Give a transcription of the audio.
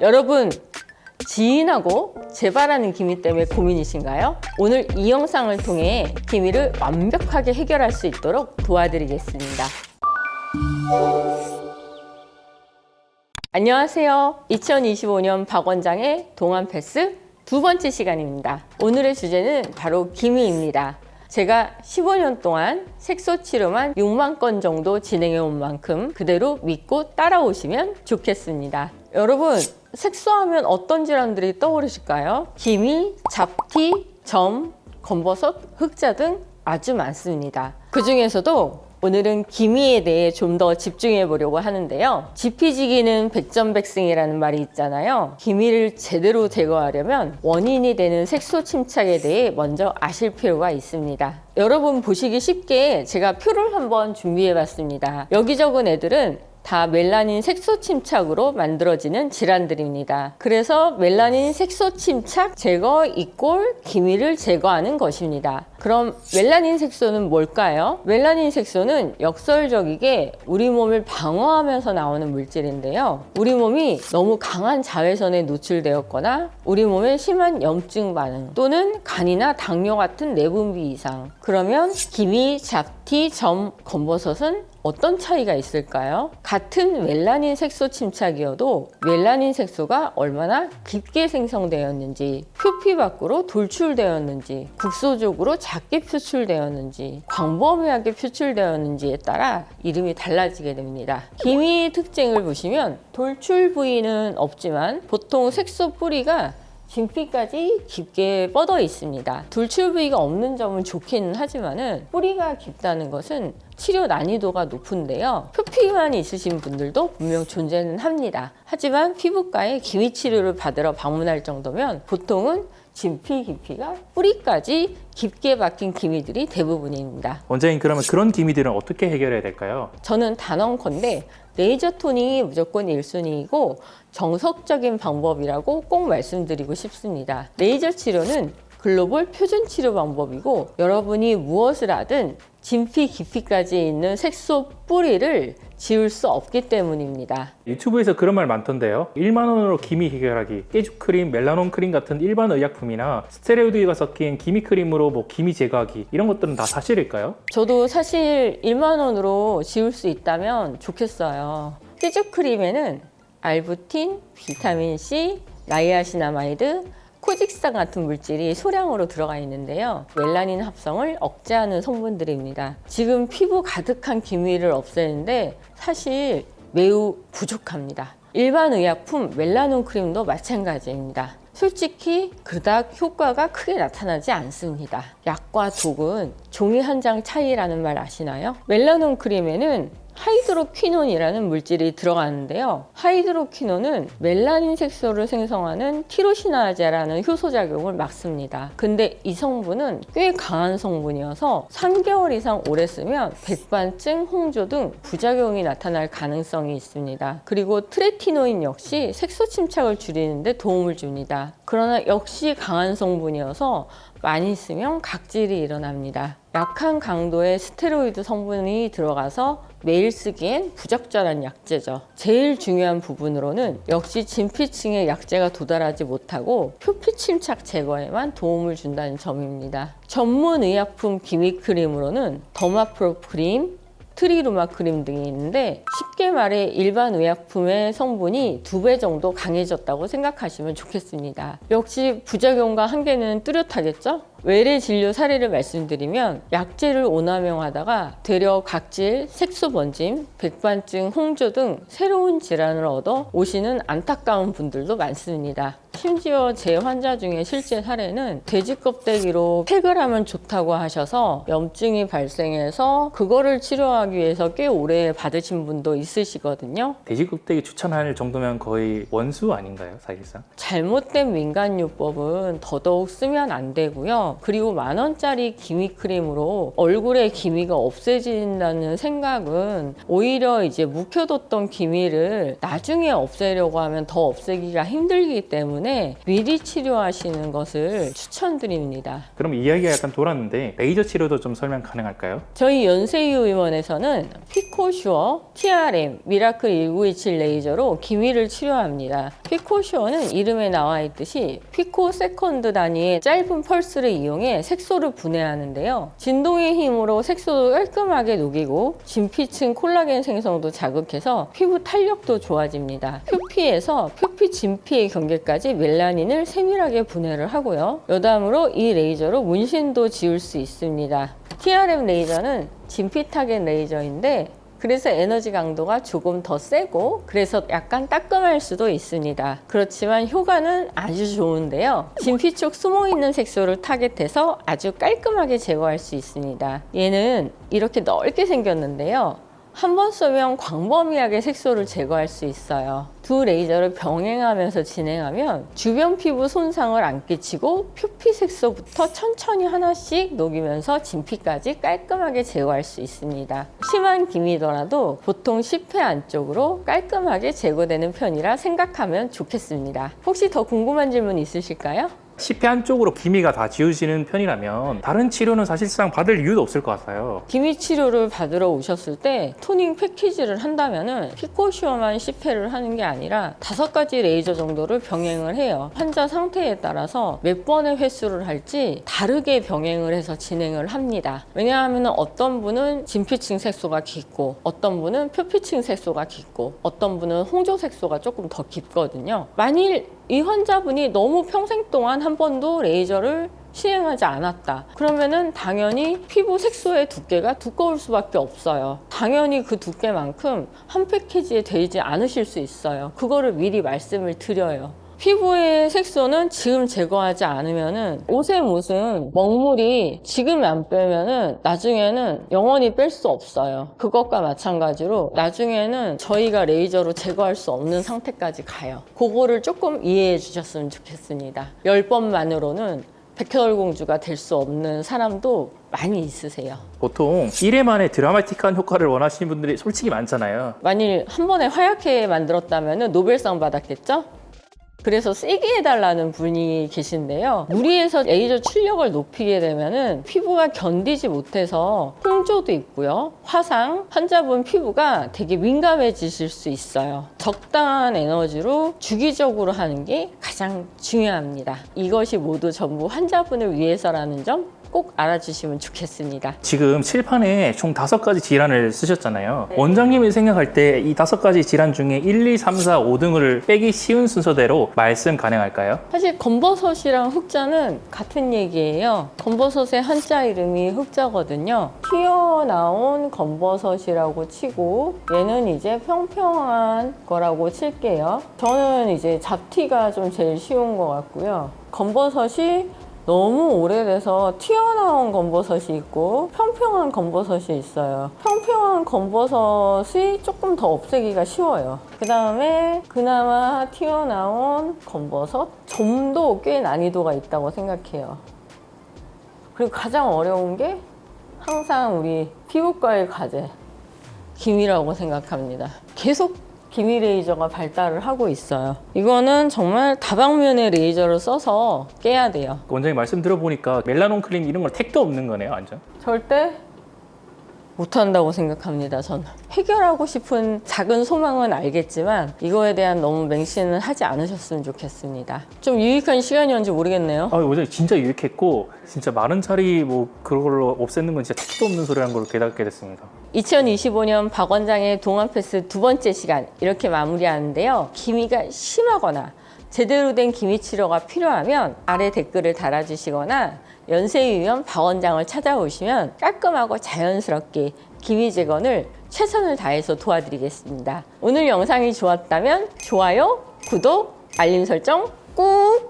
여러분 지인하고 재발하는 기미 때문에 고민이신가요? 오늘 이 영상을 통해 기미를 완벽하게 해결할 수 있도록 도와드리겠습니다. 안녕하세요. 2025년 박 원장의 동안 패스 두 번째 시간입니다. 오늘의 주제는 바로 기미입니다. 제가 15년 동안 색소 치료만 6만 건 정도 진행해 온 만큼 그대로 믿고 따라오시면 좋겠습니다. 여러분, 색소하면 어떤 질환들이 떠오르실까요? 기미, 잡티, 점, 검버섯, 흑자 등 아주 많습니다. 그 중에서도 오늘은 기미에 대해 좀 더 집중해 보려고 하는데요. 지피지기는 백전백승이라는 말이 있잖아요. 기미를 제대로 제거하려면 원인이 되는 색소 침착에 대해 먼저 아실 필요가 있습니다. 여러분 보시기 쉽게 제가 표를 한번 준비해 봤습니다. 여기 적은 애들은 다 멜라닌 색소 침착으로 만들어지는 질환들입니다. 그래서 멜라닌 색소 침착 제거 이꼴 기미를 제거하는 것입니다. 그럼 멜라닌 색소는 뭘까요? 멜라닌 색소는 역설적이게 우리 몸을 방어하면서 나오는 물질인데요. 우리 몸이 너무 강한 자외선에 노출되었거나 우리 몸에 심한 염증 반응 또는 간이나 당뇨 같은 내분비 이상 그러면 기미, 잡티, 점, 검버섯은 어떤 차이가 있을까요? 같은 멜라닌 색소 침착이어도 멜라닌 색소가 얼마나 깊게 생성되었는지, 표피 밖으로 돌출되었는지, 국소적으로 작게 표출되었는지, 광범위하게 표출되었는지에 따라 이름이 달라지게 됩니다. 기미의 특징을 보시면 돌출 부위는 없지만 보통 색소 뿌리가 진피까지 깊게 뻗어 있습니다. 돌출 부위가 없는 점은 좋기는 하지만은 뿌리가 깊다는 것은 치료 난이도가 높은데요. 표피만 있으신 분들도 분명 존재는 합니다. 하지만 피부과에 기미 치료를 받으러 방문할 정도면 보통은 진피 깊이가 뿌리까지 깊게 박힌 기미들이 대부분입니다. 원장님 그러면 그런 기미들은 어떻게 해결해야 될까요? 저는 단언컨대 레이저 토닝이 무조건 1순위이고 정석적인 방법이라고 꼭 말씀드리고 싶습니다. 레이저 치료는 글로벌 표준 치료 방법이고 여러분이 무엇을 하든 진피 깊이까지 있는 색소 뿌리를 지울 수 없기 때문입니다. 유튜브에서 그런 말 많던데요. 1만 원으로 기미 해결하기, 깨죽 크림, 멜라논 크림 같은 일반 의약품이나 스테로이드가 섞인 기미 크림으로 뭐 기미 제거하기 이런 것들은 다 사실일까요? 저도 사실 1만 원으로 지울 수 있다면 좋겠어요. 삐죽 크림에는 알부틴, 비타민 C, 나이아시나마이드, 코직산 같은 물질이 소량으로 들어가 있는데요. 멜라닌 합성을 억제하는 성분들입니다. 지금 피부 가득한 기미를 없애는데 사실 매우 부족합니다. 일반 의약품 멜라논 크림도 마찬가지입니다. 솔직히 그닥 효과가 크게 나타나지 않습니다. 약과 독은 종이 한 장 차이라는 말 아시나요? 멜라논 크림에는 하이드로퀴논이라는 물질이 들어가는데요. 하이드로퀴논은 멜라닌 색소를 생성하는 티로시나제라는 효소 작용을 막습니다. 근데 이 성분은 꽤 강한 성분이어서 3개월 이상 오래 쓰면 백반증, 홍조 등 부작용이 나타날 가능성이 있습니다. 그리고 트레티노인 역시 색소 침착을 줄이는데 도움을 줍니다. 그러나 역시 강한 성분이어서 많이 쓰면 각질이 일어납니다. 약한 강도의 스테로이드 성분이 들어가서 매일 쓰기엔 부적절한 약제죠. 제일 중요한 부분으로는 역시 진피층의 약제가 도달하지 못하고 표피 침착 제거에만 도움을 준다는 점입니다. 전문 의약품 기미 크림으로는 더마프로 크림, 트리루마 크림 등이 있는데 쉽게 말해 일반 의약품의 성분이 두 배 정도 강해졌다고 생각하시면 좋겠습니다. 역시 부작용과 한계는 뚜렷하겠죠? 외래 진료 사례를 말씀드리면 약제를 오남용하다가 되려 각질, 색소 번짐, 백반증, 홍조 등 새로운 질환을 얻어 오시는 안타까운 분들도 많습니다. 심지어 제 환자 중에 실제 사례는 돼지 껍데기로 팩을 하면 좋다고 하셔서 염증이 발생해서 그거를 치료하기 위해서 꽤 오래 받으신 분도 있으시거든요. 돼지 껍데기 추천할 정도면 거의 원수 아닌가요, 사실상? 잘못된 민간요법은 더더욱 쓰면 안 되고요. 그리고 만 원짜리 기미 크림으로 얼굴에 기미가 없어진다는 생각은 오히려 이제 묵혀뒀던 기미를 나중에 없애려고 하면 더 없애기가 힘들기 때문에 미리 치료하시는 것을 추천드립니다. 그럼 이야기가 약간 돌았는데 레이저 치료도 좀 설명 가능할까요? 저희 연세유 의원에서는 피코슈어, TRM, 미라클 1927 레이저로 기미를 치료합니다. 피코슈어는 이름에 나와 있듯이 피코 세컨드 단위의 짧은 펄스를 이용해 색소를 분해하는데요. 진동의 힘으로 색소를 깔끔하게 녹이고 진피층 콜라겐 생성도 자극해서 피부 탄력도 좋아집니다. 표피에서 표피 진피의 경계까지 멜라닌을 세밀하게 분해를 하고요. 여담으로 이 레이저로 문신도 지울 수 있습니다. TRM 레이저는 진피 타겟 레이저인데 그래서 에너지 강도가 조금 더 세고 그래서 약간 따끔할 수도 있습니다. 그렇지만 효과는 아주 좋은데요. 진피 쪽 숨어 있는 색소를 타겟해서 아주 깔끔하게 제거할 수 있습니다. 얘는 이렇게 넓게 생겼는데요. 한 번 쏘면 광범위하게 색소를 제거할 수 있어요. 두 레이저를 병행하면서 진행하면 주변 피부 손상을 안 끼치고 표피 색소부터 천천히 하나씩 녹이면서 진피까지 깔끔하게 제거할 수 있습니다. 심한 기미더라도 보통 10회 안쪽으로 깔끔하게 제거되는 편이라 생각하면 좋겠습니다. 혹시 더 궁금한 질문 있으실까요? 10회 한쪽으로 기미가 다 지우시는 편이라면 다른 치료는 사실상 받을 이유도 없을 것 같아요. 기미 치료를 받으러 오셨을 때 토닝 패키지를 한다면은 피코시어만 10회를 하는 게 아니라 다섯 가지 레이저 정도를 병행을 해요. 환자 상태에 따라서 몇 번의 횟수를 할지 다르게 병행을 해서 진행을 합니다. 왜냐하면 어떤 분은 진피층 색소가 깊고 어떤 분은 표피층 색소가 깊고 어떤 분은 홍조 색소가 조금 더 깊거든요. 만일 이 환자분이 너무 평생 동안 한 번도 레이저를 시행하지 않았다. 그러면은 당연히 피부 색소의 두께가 두꺼울 수밖에 없어요. 당연히 그 두께만큼 한 패키지에 되지 않으실 수 있어요. 그거를 미리 말씀을 드려요. 피부의 색소는 지금 제거하지 않으면은 옷에 무슨 먹물이 지금 안 빼면은 나중에는 영원히 뺄 수 없어요. 그것과 마찬가지로 나중에는 저희가 레이저로 제거할 수 없는 상태까지 가요. 그거를 조금 이해해 주셨으면 좋겠습니다. 10번만으로는 백혈공주가 될 수 없는 사람도 많이 있으세요. 보통 1회 만에 드라마틱한 효과를 원하시는 분들이 솔직히 많잖아요. 만일 한 번에 하얗게 만들었다면 노벨상 받았겠죠? 그래서 세게 해달라는 분이 계신데요. 무리해서 레이저 출력을 높이게 되면은 피부가 견디지 못해서 홍조도 있고요. 화상, 환자분 피부가 되게 민감해지실 수 있어요. 적당한 에너지로 주기적으로 하는 게 가장 중요합니다. 이것이 모두 전부 환자분을 위해서라는 점 꼭 알아주시면 좋겠습니다. 지금 칠판에 총 다섯 가지 질환을 쓰셨잖아요. 원장님이 생각할 때 이 다섯 가지 질환 중에 1, 2, 3, 4, 5등을 빼기 쉬운 순서대로 말씀 가능할까요? 사실 검버섯이랑 흑자는 같은 얘기예요. 검버섯의 한자 이름이 흑자거든요. 튀어나온 검버섯이라고 치고 얘는 이제 평평한 거라고 칠게요. 저는 이제 잡티가 좀 제일 쉬운 것 같고요. 검버섯이 너무 오래돼서 튀어나온 검버섯이 있고 평평한 검버섯이 있어요. 평평한 검버섯이 조금 더 없애기가 쉬워요. 그 다음에 그나마 튀어나온 검버섯 점도 꽤 난이도가 있다고 생각해요. 그리고 가장 어려운 게 항상 우리 피부과의 과제 기미라고 생각합니다. 계속 기미 레이저가 발달을 하고 있어요. 이거는 정말 다방면의 레이저를 써서 깨야 돼요. 원장님 말씀 들어보니까 멜라논 크림 이런 걸 택도 없는 거네요, 완전. 절대 못한다고 생각합니다. 저는 해결하고 싶은 작은 소망은 알겠지만 이거에 대한 너무 맹신은 하지 않으셨으면 좋겠습니다. 좀 유익한 시간이었는지 모르겠네요. 아, 원장님 진짜 유익했고 진짜 마른 차리 뭐 그런 걸로 없애는 건 진짜 택도 없는 소리라는 걸 깨닫게 됐습니다. 2025년 박 원장의 동안 패스 두 번째 시간 이렇게 마무리하는데요. 기미가 심하거나 제대로 된 기미 치료가 필요하면 아래 댓글을 달아주시거나 연세유연 박 원장을 찾아오시면 깔끔하고 자연스럽게 기미 제거를 최선을 다해서 도와드리겠습니다. 오늘 영상이 좋았다면 좋아요, 구독, 알림 설정 꾹